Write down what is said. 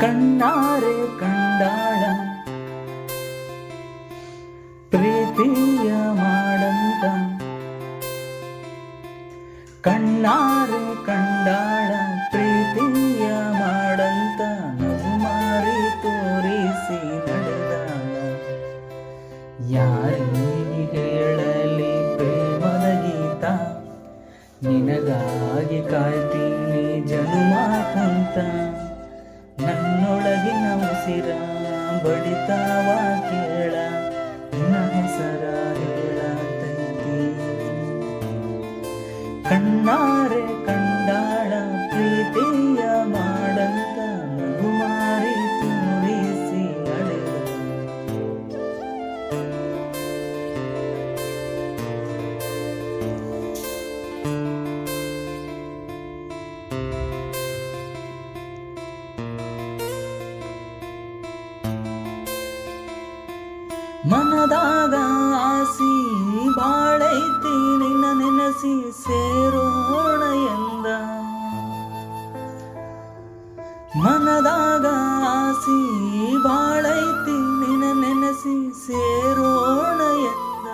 ಕಣ್ಣಾರೆ ಕಂಡಾಳ ಪ್ರೀತಿಯ ಮಾಡಂತ ಕಣ್ಣಾರೆ ಯಾರಿಗೆ ಹೇಳಲಿ ಪ್ರೇಮದ ಗೀತ ನಿನಗಾಗಿ ಕಾಯ್ತೀನಿ ಜನುಮ ಕುಂತ ನನ್ನೊಳಗಿನ ಉಸಿರ ಬಡಿತಾವ ಕೇಳ. ನಿನ್ನ ಹೆಸರ ಹೇಳತೈತಿ. ಕಣ್ಣಾರೆ ಕಂಡಾಳ ಮನದಾಗ ಆಸಿ ಬಾಳೈತಿ ನಿನ್ನ ನೆನಸಿ ಸೇರೋಣ ಎಂದ. ಮನದಾಗ ಆಸಿ ಬಾಳೈತಿ ನಿನ್ನ ನೆನಸಿ ಸೇರೋಣ ಎಂದ.